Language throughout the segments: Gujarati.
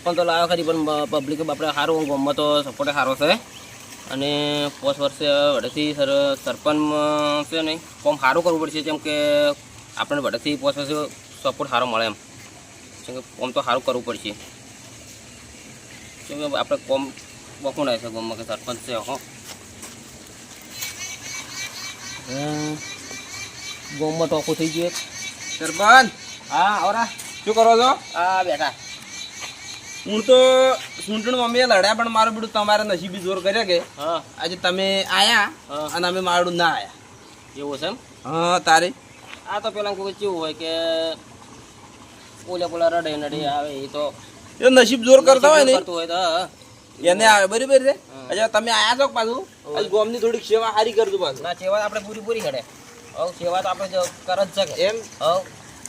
સરપંચ તો લાવ્યો ખરી પણ પબ્લિક આપણે સારું ગામમાં તો સપોર્ટ સારો છે. અને પોસ વર્ષે વડેથી સર સરપંચમાં છે ને કોમ સારું કરવું પડશે જેમ કે આપણે વડેથી પોસ વર્ષે સપોર્ટ સારો મળે એમ. જેમ કે કોમ તો સારું કરવું પડશે. કે આપણે કોમ બકું છે ગોમમાં કે સરપંચ છે હો. ગોમમાં ગામમાં ટોકું થઈ ગયું સરપંચ! હા આવરા. શું કરો છો? હા બેઠા. હું તો સૂંટણ મમ્મીએ લડ્યા પણ મારું બધું તમારે નસીબી જોર કર્યા કે આજે તમે આયા. અને અમે મારું ના આયા. એવું છે હા તારે? આ તો પેલા કોઈ કેવું હોય કે ઓલા પોલા રડે નડે આવે એ તો એ નસીબ જોર કરતા હોય ને? કરતું હોય તો એને આવે બરાબર છે? અચ્છા તમે આયા છો પાછું? આજ ગોમની થોડીક સેવા સારી કરજો પાછું. ના સેવા આપણે પૂરી પૂરી કરે. હવ સેવા તો આપણે કર જ છે એમ? હવ.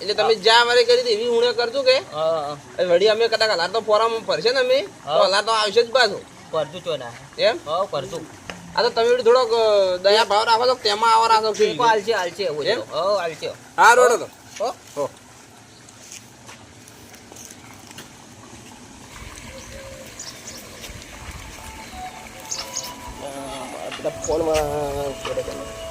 એટલે તમે જ્યાં અમારે કરી હતી એવી હું કરજો કે વળી અમે કદાચ હલાર તો ફોરમ ભરશે ને અમે તો હલાર તો આવશે જ પાછું કરતું છો ના એમ હા કરતું આ તો તમે થોડોક દયા ભાવ રાખો તો તેમાં આવો રાખો છો હાલશે હાલશે એમ? હાલશે હા રોડો તો હો હો બધા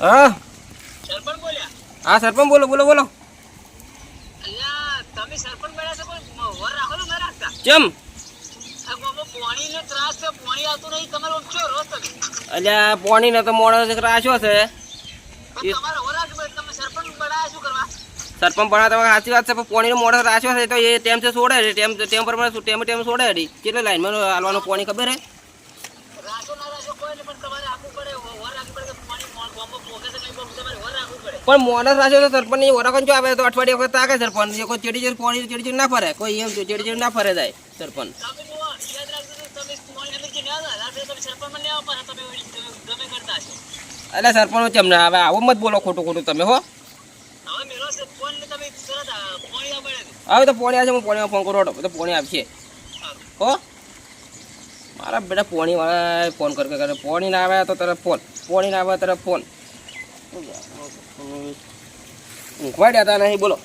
હા. સરપંચ બોલ્યા? હા સરપંચ બોલો બોલો બોલો. તમે સરપંચ બન્યા છો પણ વર રાખો ને ના રાખતા તમે. અલ્યા પોણી ને તો મોડો રાશો છે સરપંચ ભણા તમારે સાચી વાત છે પણ પોણીનો મોડો રાખ્યો છે તો એ ટેમ છે છોડે છે ટેમ ટેમ પર ટેમ ટેમ છોડે છે કેટલે લાઈનમાં હાલવાનું પોણી ખબર હે પણ તમારે રાખવું પડે વર રાખવું પડે કે પાણી મો- ગામમાં પોકે તો નહીં પણ તમારે વર રાખવું પડે પણ મોડો રાખ્યો તો સરપંચની જો આવે તો અઠવાડિયે વખત આગળ સરપંચ. જે કોઈ ચેડી ચેડ પાણી, ચેડી ચેડ ના ફરે. કોઈ એમ ચેડી ચેડ ના ફરે જાય સરપંચ. એટલે સરપંચ ચમ ના આવે મત બોલો ખોટું ખોટું તમે, હો. હવે તરત હવે તો પોણી આવશે, હું પોણીમાં ફોન કરો. તો પોણી આપશે હો. મારા બેટા પોણીવાળા ફોન કર. પોણી ના આવે તો તરફ ફોન પોણી ના તરફ ફોન. ઊંઘવા હતા નહીં, બોલો.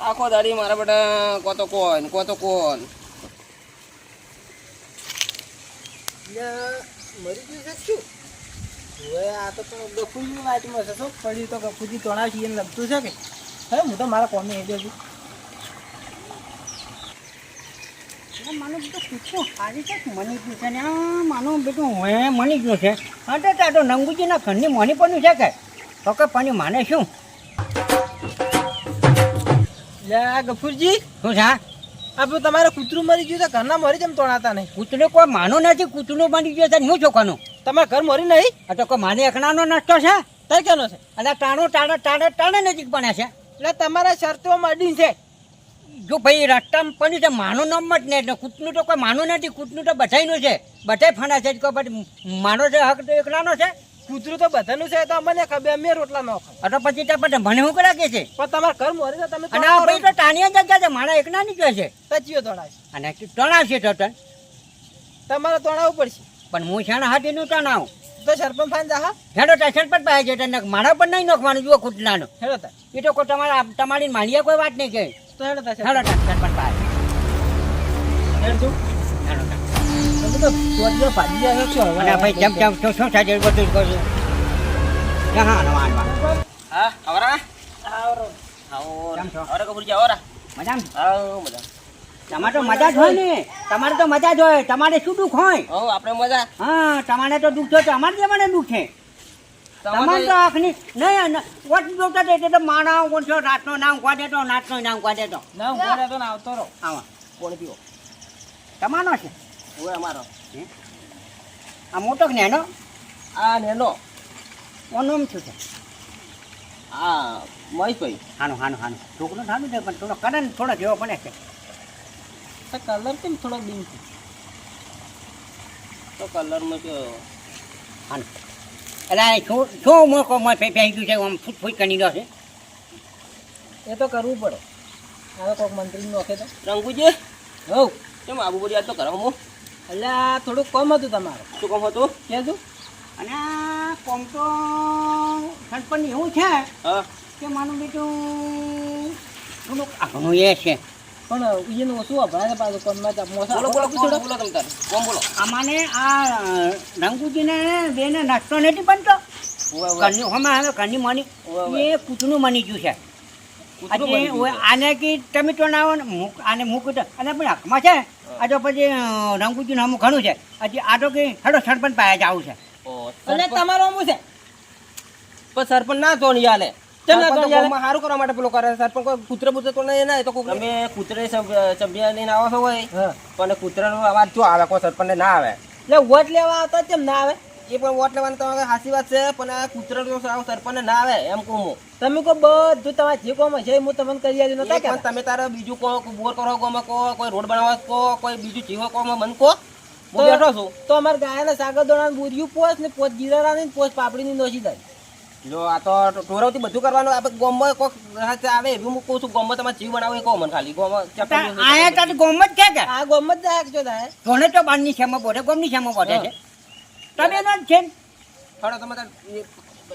આખો દાડી મારા બેટા કોતો કોણ કોતો કોણ? મરી ગયું છે શું? હવે આ તો ગફુજી વાતમાં છે શું પડી તો ગફુજી તણાવશી એને લગતું છે કે? હે, હું તો મારા કોમે જ છું આ માનો હારી છે? મની ગયું છે ને આ માનો હે મની ગયું છે. હા તો ત્યાં તો નંગુજીના ઘરની મોની પણ છે કે તો કે પણ માને શું? ગફુરજી. શું છે? આપણે તમારે કૂતરું મરી ગયું છે ઘરના મરી જેમ તોડાતા નહીં. કૂતરું કોઈ માનો નથી કૂતરું બની ગયું છે શું હું ચોખાનું તમારે ઘર મરી નહીં? આ તો કોઈ માને એકનાનો નાસ્તો છે? તાર કેનો છે? અને ટાણો ટાણે ટાણે ટાણે નજીક બને છે. એટલે તમારા શરતો અડીન છે. જો ભાઈ રસ્તા પણ છે માનું નામ જ નહીં એટલે કૂતનું તો કોઈ માનું નથી. કૂતનું તો બધાનું છે. બધા ફાના છે માનો છે હક તો એકલાનો છે. કૂતરું તો બધાનું છે તો અમને ખબર અમે રોટલા નો ખાય તો પછી તો પણ મને શું કરે કે છે? પણ તમારે ઘર મરી તો તમે અને આ ભાઈ તો ટાણિયા જગ્યા છે મારા એકના ની છે. તચીઓ તોડાય અને ટણાવશે તો તન. તમારે તોડાવવું પડશે. પણ હું છે હાથી નું તણાવ તો સરપંચ ફાન જા હેડો સ્ટેશન સરપંચ પાય છે મારા પણ નહીં નોખવાનું જુઓ કૂતલાનો હેડો તાર એ તો કોઈ તમારા તમારી માલિયા કોઈ વાત નહીં કે તો હેડો તાર હેડો સ્ટેશન પર. પાય હેડો હેડો તાર. તમે તો ભાજી જાય છો અને ભાઈ જેમ જેમ શું શું થાય બધું કહું છું હા હા હા આવરા? આવરો. આવો કેમ છો? આવરા આવરા? મજામાં? આવો મજા. તમારે તો મજા જ હોય ને. તમારે તો મજા જ હોય. તમારે શું દુઃખ હોય? હો આપણે મજા. હા તમારે તો દુઃખ છે તો અમારે મને દુઃખ છે. તમારે તો આંખની નહીં વોટ જોતા તે તો માણા કોણ રાતનો નામ કાઢે તો નાતનો નામ કાઢે તો. તો આવતો રહો. આવા કોણ પીવો. તમારો છે? હવે અમારો. આ મોટો કે નેનો? આ નેનો. શું છે? આ મહેશભાઈ. હાનું હાનું હાનું. છોકરો સારું છે પણ થોડો કરે ને થોડો જેવો બને છે. તો કલર કેમ થોડો બીન છે? તો કલરમાં કે હાનું. એટલે આ શું શું મોકો મત ગયું છે? આમ ફૂટ ફૂટ કરી દો છે. એ તો કરવું પડે. હવે કોઈક મંત્રી નોખે તો. રંગુજી? હવ. કેમ આબુ બોલી આ તો કરો હું એટલે આ થોડુંક કમ હતું તમારે. શું કોમ હતું? કહેજો અને આ કોમ તો સરપંચ એવું છે કે માનું બીજું થોડુંક આપણું એ છે. પણ એને ઓછું અભરાય પાછું કોમમાં તો મોસા? બોલો બોલો બોલો બોલો કોમ બોલો? અમાને આ રંગુજીને બેને નાસ્તો નથી બનતો. ઘરની હમણાં હવે ઘરની મની. એ કૂતનું મની ગયું છે. આને કી તમે તો ના આને મૂકું તો. અને પણ હકમાં છે આ તો પછી રંગુજીનું હમું ઘણું છે. હજી આ તો કે હેડો સરપંચ પાસે જવું છે. અને તમારો શું છે. પણ સરપંચ ના તો નહીં હાલે. કેમ ના સરપંચ સારું કરવા માટે પેલો કરે. સરપંચ કોઈ કૂતરે બૂતરે તો નહીં ના તો કોક તમે કૂતરે ચંપિયા લઈને આવો છો હોય હા. પણ કૂતરાનો અવાજ જો આવે કોઈ સરપંચને ના આવે. એટલે વોટ લેવા આવતા કેમ ના આવે? એ પણ વોટ લેવાની તમારે સાચી વાત છે પણ આ કૂતરાનો આવો ના આવે એમ કહું હું. તમે કહો બધું તમારે જે કોમ છે હું તમને કરી એ નતા તમે તારે બીજું કહો બોર કરો ગમે કહો કોઈ રોડ બનાવવા કહો કોઈ બીજું જીવો કહો મન કહો. હું બેઠો છું. તો અમારે ગાયના સાગર દોડા બુરિયું પોસ ને પોસ જીરાની ને પાપડી પાપડીની નોશી થાય. જો આ તો ટોરાવથી બધું કરવાનું આપણે ગોમો કોક આવે એવું હું કહું છું ગોમો તમારે જીવ બનાવો એ કહો મને ખાલી. ગોમો આયા તાર ગોમ જ છે કે આ ગોમ જ જાય છો તારે ધોને તો બારની શેમાં બોલે ગોમની શેમાં બોલે છે? તમે એનો છે. હળો તમે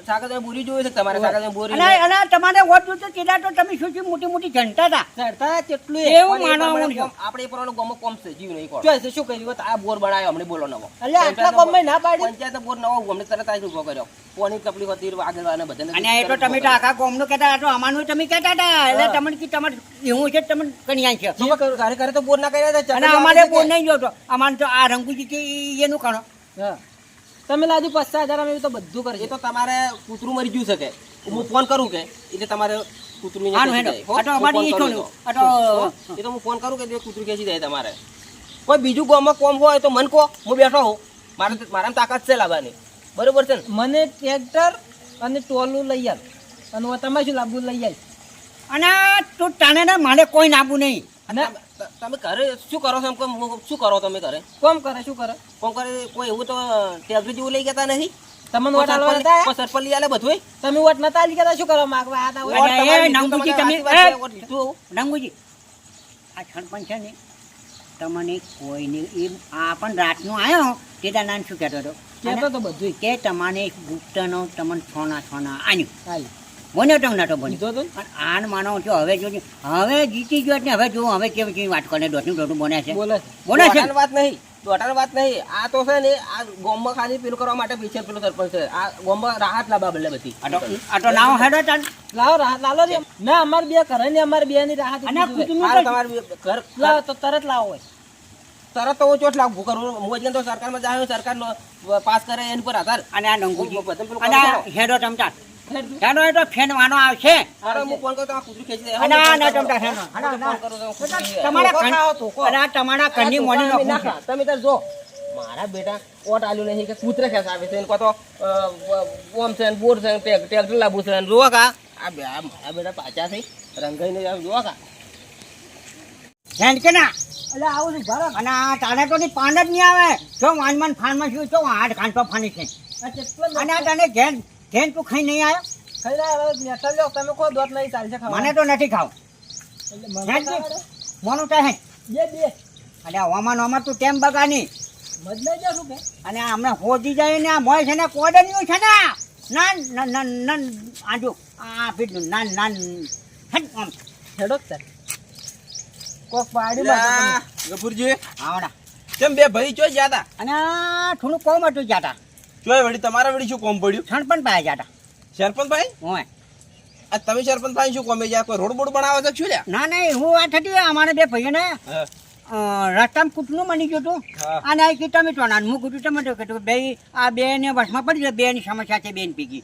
સાગર બોરી જોયું છે તમારે સાગર બોરી અને અને તમારે વોટ જોતો તેના તો તમે શું મોટી મોટી જનતા હતા? ચડતા કેટલું એવું પણ એ માનવું પ્રમાણે છે આપણે એ પ્રમાણે કોમ છે જીવ નહીં કોણ. શું શું કર્યું? આ બોર બનાવ્યો હમણાં બોલો નવો. એટલે આટલા ગામમાં ના પાડી? પંચાયત બોર નવો તરત ઊભો કર્યો. કોની તકલીફ હતી આગળ વાળાને બધાને અને એ તો તમે તો આખા ગોમનું કહેતા હતા, તો તમે કહેતા હતા. એટલે તમને કી તમારે એવું છે તમે કન્યા છે. તો બોર ના કર્યા હતા, અને અમારે બોર નહીં જોતો. અમારે તો આ રંગુજી છે એનું કણો. હા. તમે લાજુ પચાસ હજાર અમે તો બધું એ તો તમારે કૂતરું મરી ગયું શકે હું ફોન કરું કે? એટલે તમારે કૂતરું. જાય. એ તો હું ફોન કરું કે કૂતરું ખેંચી જાય તમારે. કોઈ બીજું ગામમાં કોમ હોય તો મન કહો. હું બેઠો હોઉં. મારે મારામાં તાકાત છે લાવવાની. બરોબર છે ને? મને ટ્રેક્ટર અને ટોલું લઈ આવ અને તમે શું લાંબુ લઈ આવ અને તું તાને મારે કોઈ નાબુ નહીં. અને તમે ઘરે શું કરો છો એમ કહો, શું કરો તમે ઘરે? કોમ કરે શું કરે? કોમ કરે કોઈ એવું તો ટેબલેટ જેવું લઈ ગયા નથી તમને વોટ આલવા નતા કોઈ સરપંચ લઈ આલે બધું તમે વોટ નતા આલી ગયા શું કરવા માંગવા આતા એ નંગુજી તમે-. રંગુજી આ પણ છે ને તમને કોઈને એ આ પણ રાતનું આવ્યો તે દાન શું કહેતો હતો? કહેતો તો બધું કે તમારે ગુપ્તનો તમને છોના છોના આન્યું હાલી બન્યો નતો બન્યો અને આન માનો છો હવે જો હવે જીતી ગયો ને હવે જો હવે કેવી કેવી વાત કરે દોઢનું દોઢું બને છે. બોલે છે. વાત નહીં દોઢાની વાત નહીં. આ તો છે ને આ ગોમમાં ખાલી પેલું કરવા માટે પીછે પેલું સરપંચ છે. આ ગોમમાં રાહત લાવવા બદલે બધી. આ તો નાવ હેડો ચાલ લાવો રાહત લાવો રે. ના અમાર બે કરે ને અમાર બે ની રાહત અને તમારે ઘર લાવો તો તરત લાવો તરત તો ઓછો ચોટ લાગુ કરું હું એટલે તો સરકારમાં જાય સરકાર પાસ કરે એની પર આધાર. અને આ નંગુ અને હેડો ચમચા ચાલો એ તો ફેનવાનો આવશે. અરે હું ફોન કરું તો આ કૂતરું ખેંચી દે. અને આ ના ફોન ફેન કરું. હેડો હું ફોન કરું તો કૂતરું ખેંચી જાય. તમારા ધોકો ઘર- ખાઓ, ધોકો. અને આ તમારા ઘરની આ મોની ધોકા નો અમે તમે તાર જો. મારા બેટા ઓટ આલ્યું નહીં કે કૂતરે ખેસ આવે છે. એને કહો તો ઓમ છે ને બોર છે ને ટેક- ટ્રેક્ટર લાવવું છે ને જોવા કા? આ બે- આ મારા બેટા પાછા છે. રંગાઈને આમ જોવા કા? હેડ કે ના? એટલે આવું છું ભરો અને આ તારે તો ની પાન જ નહીં આવે. જો વાનમાન ફાનમાં શું તો આઠ ઘાંટો ફાની છે. અને આ તને ઘેન ઘેન તું ખાઈ નહીં આવ્યો? ખાઈ ના હવે મેઠા લ્યો તમે કોઈ દોત નહીં ચાલશે ખાવા. મને તો નથી ખાવ. એટલે મને થાય દે. બે બે. અને આ ઓમાન ઓમાં તું કેમ બગાની મજ નહીં જશું કે? અને આ હમણાં હોજી જાય ને આ મોય છે ને કોડન્યું છે ને ના ના ના ના આજુ. આ બીજું નાન નાન. હટ આમ. હેડો સર કોક પાડી લા, ગફુરજી. આવડા. કેમ બે ભાઈ ચો ગયા તા? અને આ થોડું કોમ હતું જાતા ચોય વળી તમારા વળી શું કોમ પડ્યું? સરપંચ ભાઈ જાતા સરપંચ ભાઈ હોય આ તમે સરપંચ ભાઈ શું કોમે ગયા કોઈ રોડ બોડ બનાવો છો શું લ્યા? ના નહીં હું વાત હતી અમારે બે અ, રસ્તામાં કૂટનું મની ગયું હતું. અને આ કે તમે ટોના હું કૂટું તો કીધું બે આ બે ને વસમાં પડી ગયો બે ની સમસ્યા છે બેન પીગી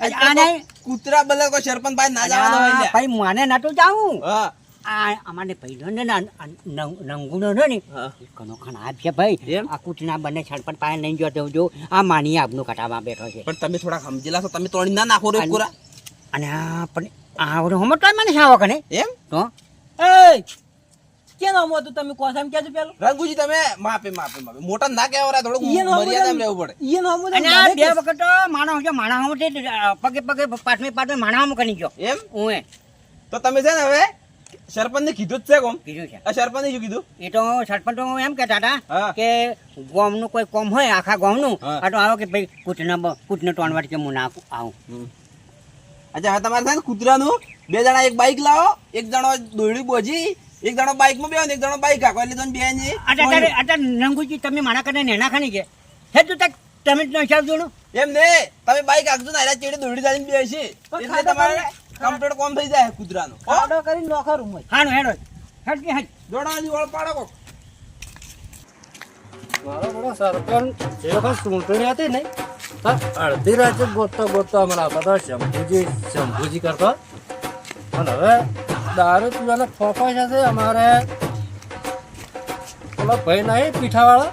આને કૂતરા બદલે કોઈ સરપંચ ભાઈ ના જવાનો હોય ભાઈ મને નતું જાવું હા. આ અમારે પહેલો ને ના- નંગુનો ને કનો ખાન આપશે ભાઈ. એમ? આ કૂટના બંને છડપણ પાસે લઈને જતો જો આ માની આપનું કટામાં બેઠો છે. પણ તમે થોડા સમજેલા છો તમે તોડી ના નાખો રે પૂરા અને આ પણ આવડો હમણાં તો મને સાવો કને એમ? તો એ કે આમ હતું? તમે છો એમ કહેજો પેલો? રંગુજી તમે માપે માપે માપે મોટા ના ઈયન આમ મર્યાદામાં રહેવું પડે. ઈ બધા અને આ બે કે- વખત તો માણસ છે માણસ પગે પગે પાછમે પાછમે હમ કરી ગયો. એમ? હું તો તમે છે ને હવે સરપંચ ને કીધું જ છે કોમ? કીધું છે. સરપંચ શું કીધું? એ તો સરપંચ તો એમ કહેતા હતા કે ગોમનું કોઈ કોમ હોય આખા ગોમનું આ તો આવો કે ભાઈ કૂટના કૂટને ટોણવાટ કે હું ના આવું. અચ્છા હવે તમારે થાય કૂતરાનું? બે જણા એક બાઈક લાવો એક જણો દોરડી બોજી એક જણો બાઈકમાં બેહો એક જણો બાઈક આખો એટલે તમે બેન અત્યારે તારે નંગુજી તમે મારા કને નેના ખાની કે હે તું તક તમે જ નો હિસાબ જોડો. એમ ને તમે બાઈક હાંકજો ને ચેડી ચેડે દોરડી ચાલીને બેસી એટલે તમારે કમ્પ્લીટ કોમ થઈ જાય કુદરાનો ઓડો કરીને નોખો રૂમ હાનો હેડો. હેડ કે હેડ જોડાવાની વળ પાડો. કો મારો બધો સરપંચ જે વખત ચૂંટણી હતી ને અડધી રાતે ગોતતો ગોતતો અમારા બધા શંભુજી શંભુજી કરતો. અને હવે દારૂ પીવાના ફોફા છે અમારે. પેલો ભાઈ નહીં પીઠાવાળો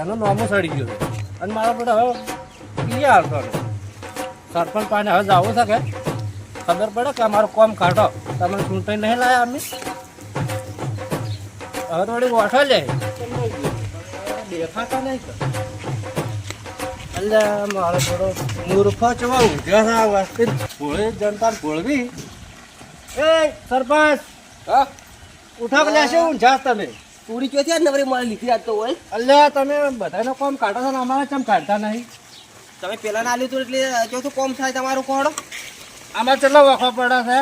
એનું નામો સડી ગયું અને મારા બધા હવે પીએ નથી સરપંચ પાસે હવે જવું શકે ખબર પડે કે અમારું કોમ કાઢો. તમે ચૂંટણી નહીં લાયા અમે? હવે થોડી ગોઠો લે. દેખાતા નહીં એટલે મારો થોડો મૂર્ખો ચવા છે આ વસ્તી ભોળી જનતા ભોળવી. એ સરપંચ. હા? ઉઠા પેલા છે ઊંઝા તમે. પૂરી ચોથી ને નવરી મારે લીધી આવતો તો હોય? અલ્યા તમે બધાનો કોમ કાઢો છો ને અમારે ચમ કાઢતા નહીં? તમે પેલા ના લીધું એટલે ચોથું કોમ થાય તમારું કોડો આમાં કેટલો વખો પડે છે?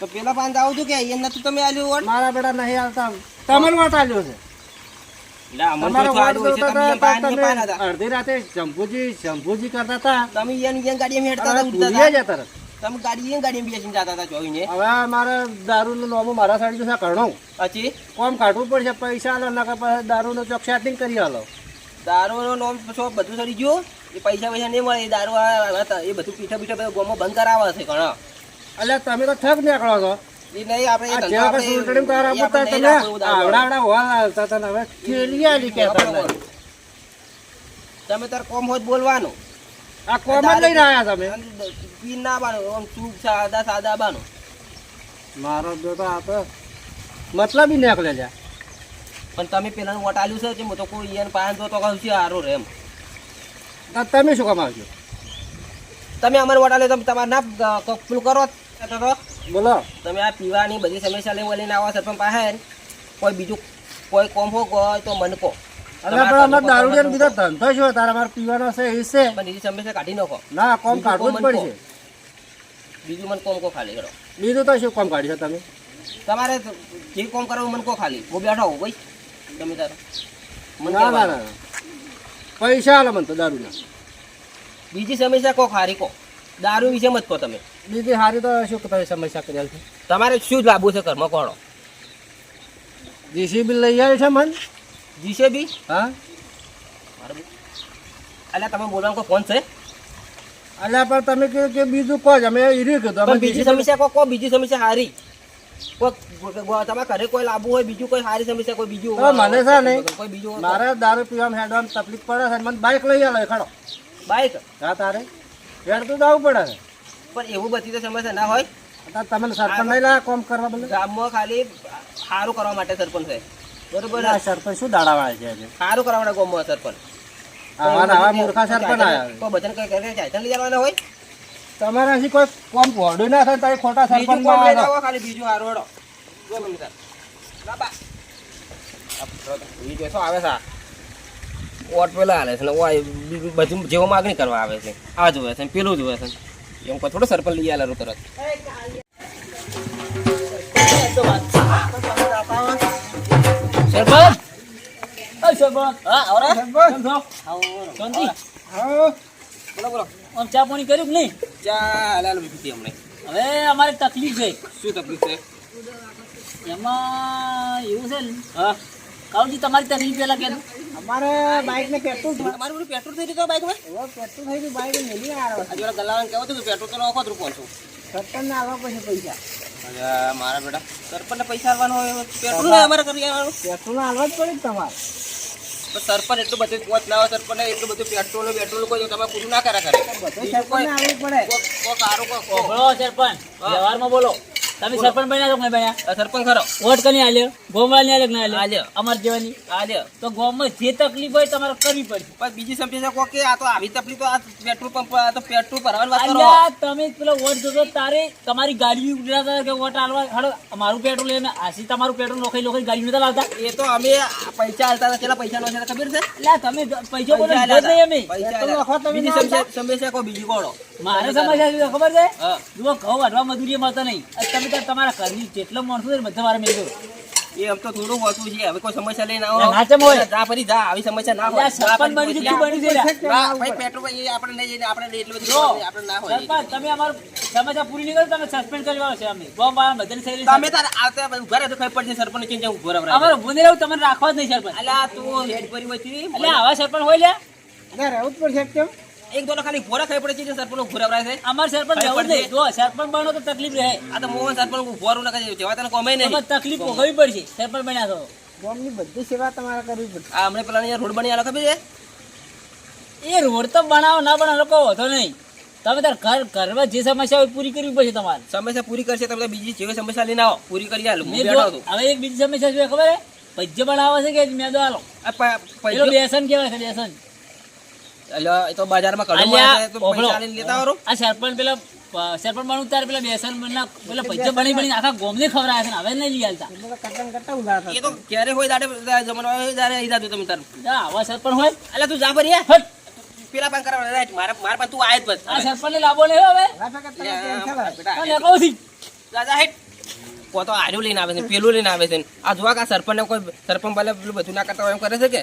તો પેલા પાંચ આવું છું કે અહીંયા નતું તમે આલ્યું વોટ? મારા બેટા નહીં આવતા તમને વોટ આલ્યો છે? છે, ને. અડધી રાતે શંભુજી શંભુજી કરતા હતા. તમે ને હતા ઉડતા. જતા તમે ગાડી ગાડીમાં બેસીને જતા હતા જોઈને. હવે મારે દારૂનું નોમું મારા સાઈડ જશે કરણો પછી? કોમ કાઢવું પડશે પૈસા આલો નકર દારૂ નો ચોક સેટિંગ કરી આલો. દારૂનો નોમ બધું સડી ગયું? પૈસા પૈસા નહીં મળે દારૂ હતા. એ બધું પીઠા પીઠા બધા ગોમાં બંધ કરાવે છે ઘણા. એટલે તમે તો ઠગ નીકળો છો. એ નહીં આપણે તમે. તાર કોમ હોત બોલવાનું. આ કોમ જ લઈને આવ્યા તમે. પી ના બાનું આમ ચૂપ સાદા સાદા બાનું. મારો બેટો આ તો મતલબ નીકળે છે. પણ તમે પેલાનું વોટ આલ્યું છે પાંચ તો કોઈ તો તો કહું છે હારો રે એમ. તો તમે શું કામ આવજો? તમે અમારે વોટ આલ્યો તમે તમારે ના પેલું કરો બોલો. તમે આ પીવાની બધી સમસ્યા લઈને લઈને આવો સરપંચ પાસે કોઈ બીજું કોઈ કોમ હો હોય તો મને કહો અને પણ અમારે દારૂ ને બીજો ધંધો શું તારે અમારે પીવાનો છે એ છે. પણ બીજી સમસ્યા કાઢી નાખો. ના કોમ બીજું કાઢવું જ પડશે. બીજું મને કોમ કો ખાલી કરો. બીજું તો શું કોમ કાઢી છે તમે? તમારે જે કોમ કરવું મને કો ખાલી. હું બેઠો હોઉં ભાઈ. તમે તારો મને ના ના ના. પૈસા આલો મને તો દારૂના. બીજી સમસ્યા કહો હારી કો. દારૂ વિશે મત કહો તમે. બીજી હારી તો શું તમે સમસ્યા કરેલ છે તમારે શું જ લાવવું છે કર્મ કોણો? જીસીબી લઈ આવ્યો છે મન. જીશે બી હા અલ્યા તમે બોલવાનું ફોન છે? અલ્યા પણ તમે કીધું કે બીજું કહો જ. અમે ઈર્યું કીધું. બીજી સમસ્યા કહો કો બીજી સમસ્યા હારી. કોઈ તમારા ઘરે કોઈ લાવવું હોય બીજું કોઈ સારી સમસ્યા કોઈ બીજું મને છે ને કોઈ બીજું મારે દારૂ પીવામાં હેડવામાં તકલીફ પડે છે મને બાઇક લઈ આલો ખડો. બાઈક હા તારે? હેડતું જવું પડે છે. પણ એવું બધી તો સમસ્યા ના હોય. તમે સરપંચ નહીં લાયા કોમ કરવા ગામમાં ખાલી સારું કરવા માટે સરપંચ છે. બરોબર? સરપંચ શું દાડા વાળે છે સારું કરવા માટે ગામમાં સરપંચ. આવા આવા મૂર્ખા સરપંચ આયા કોઈ બધાને કઈ કરે ચાયતન લઈ જવાના હોય? તમારે હજી કોઈ કોમ ભોડું ના થાય તો ખોટા બીજું સરપંચ ખાલી બીજું હારું હેડો. જો મમ્મી તાર. ના બા. આ જો તો, ઈ જો શું આવે છે? ઓટ પેલા હાલે છે ને ઓય બીજું બધું જેવો માગણી કરવા આવે છે. આ જોવે છે ને પેલું જોવે છે એમ કોઈ થોડો સરપંચ લઈ આલેલું તરત સરપંચ? સરપંચ? હા આવરા. છો શાંતિ બોલો બોલો. આમ ચા પાણી કર્યું કે નહીં? ચા હાલાલ પીધી હમણાં હવે અમારે તકલીફ છે. શું તકલીફ છે? એમાં એવું છે ને. હા. કાઉજી તમારી તકલીફ પહેલાં કે અમારે બાઇક ને પેટ્રોલ તમારું બધું પેટ્રોલ થઈ રહ્યું બાઈકમાં? પેટ્રોલ થઈ ગયું બાઇક મેલી આવ્યો આજે ગલાવાને કહેવું હતું કે પેટ્રોલ તો નખો જ રૂપો છું. સરપંચ ને આવવા પછી પૈસા મારા બેટા. સરપંચને પૈસા આવવાનો હોય પેટ્રોલ અમારે કરી આવવાનું. પેટ્રોલ હાલવા જ પડે તમારે. સરપંચ એટલું બધું પોત લાવો હોય સરપંચ એટલું બધું પેટ્રોલ પેટ્રોલ કોઈ તમે પૂરું ના કર્યા કરે. બધું સરપંચ ને આવવું પડે. કોક કોક સારું કોક. સરપંચ વ્યવહારમાં બોલો. તમે સરપંચ બન્યા છો કે બન્યા? સરપંચ ખરો. વોટ કરી આલ્યો ગોમવાળની આલ્યો ના આલ્યો. અમાર જેવાની? આલ્યો તો ગોમમાં જે તકલીફ હોય તમારે કરવી પડશે. પણ બીજી સમસ્યા કોક કે આ તો આવી તકલીફ આ પેટ્રોલ પંપ આ તો પેટ્રોલ ભરવાની વાત કરો. તમે પેલો વોટ જોતો તારે તમારી ગાડી ઉડાડતા કે વોટ આલવા? હડો અમારું પેટ્રોલ લઈને આસી તમારું પેટ્રોલ લોખી લોખી ગાડી નતા લાવતા? એ તો અમે પૈસા આલતા કેટલા પૈસા નો છે ખબર છે? એટલે તમે પૈસા બોલો નહીં અમે. પૈસા તમે બીજી ના સમસ્યા સમસ્યા બીજી કોડો મારે સમજ ખબર છે. જુઓ ઘઉં વાઢવા મજૂરી મળતા નહીં. તમે તાર તમારા ઘરની જેટલો માણસો છે બધા મારે મેળવ્યો એ આમ તો થોડું હોતું છે હવે કોઈ સમસ્યા લઈને આવો. ના ચમ હોય. જા ફરી જા આવી સમસ્યા ના હોય. સરપંચ બની છે, તું બની છે ભાઈ પેટ્રોલ ભાઈ એ આપણે નહીં જઈને આપણે એટલું બધું આપણે ના હોય. સરપંચ તમે અમાર સમસ્યા પૂરી નહીં કરો તમે સસ્પેન્ડ કરી વાળો છે અમે ગોમ આ બધાની થઈ છે. તમે તાર આવતા ઊભા રહે તો ખબર પડશે સરપંચ કેમ કેમ ઊભો રહે અમાર ઊભું નહીં રહેવું તમને રાખવા જ નહીં સરપંચ. અલ્યા તું હેડ પરી હોય એટલે આવા સરપંચ હોય લ્યા. અરે રહેવું જ પડશે કેમ? એક દોનો ખાલી ભોરા ખાઈ પડે છે સરપંચ રહે છે. અમાર સરપંચ જવું નહીં. જો સરપંચ બનો તો તકલીફ રહે. આ તો મોહન સરપંચ ભોરું ના કરી જવા તને કોમે નહીં. તકલીફ ભોગવવી પડશે. સરપંચ બન્યા તો. ગામની બધી સેવા તમારે કરવી પડશે. આ હમણાં પેલા રોડ બની આલો ખબર છે? એ રોડ તો બનાવો ના બનાવો લોકો હોતો નહીં. તમે તાર ઘર ઘરમાં જે સમસ્યા હોય પૂરી કરવી પડશે તમારે. સમસ્યા પૂરી કરશે તમે બીજી જેવી સમસ્યા લઈને આવો. પૂરી કરી આલો. મેં હવે એક બીજી સમસ્યા છે ખબર હે ભજ્ય બનાવે છે કે મેદો આલો? બેસન કેવાય છે બેસન. અલ્યા, એ તો બજારમાં કડું મળે તો પૈસા લઈને લેતા આવરો. આ સરપંચ પેલા સરપંચ બનવું તારે પેલા બેસન બનના પેલા પૈસા બની બની આખા ગોમને ખવરાય છે હવે નહીં લઈ આલતા કટન એ તો ક્યારે હોય દાડે જમાનો હોય દાડે ઈદા જાતું તમે તાર. જા, આવા સરપંચ હોય. અલ્યા તું જા ફરી હે. હટ. પેલા પણ કરાવવા રાઈટ મારા મારા પણ તું આયત બસ. આ સરપંચ ને લાવો ને હવે. બેટા, જા, જા, હેટ. કો તો આર્યું લઈને આવે છે પેલું લઈને આવે છે. આ જોવા કે આ ને કોઈ સરપંચ ભલે પેલું બધું ના કરતા હોય એમ કરે છે કે?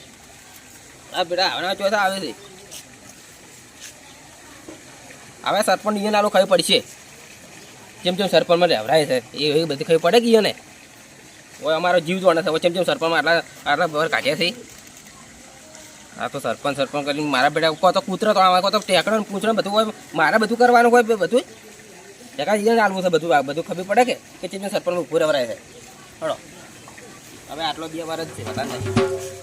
આ બેટા હવે ચોથા આવે છે. હવે સરપંચ અહીંયા નાલો ખાવી પડશે. જેમ જેમ સરપંચમાં રહેવરાય છે, એ બધી ખાવી પડે કે ઈયોને? ઓય અમારો જીવ જોડે છે જેમ જેમ સરપંચમાં આટલા આટલા ભર કાઢ્યા છે. આ તો સરપંચ સરપંચ કરીને મારા બેટા કો તો કૂતરો તો આમાં કો તો ટેકડો ને પૂંછડો બધું હોય, મારે બધું કરવાનું હોય બધું? ટેકા અહીંયા ચાલવું છે બધું બધું ખબર પડે કે? કે જેમ સરપંચ ઉપર રહેવરાય છે. હળો. હવે આટલો બે વાર જ છે બધા નહીં.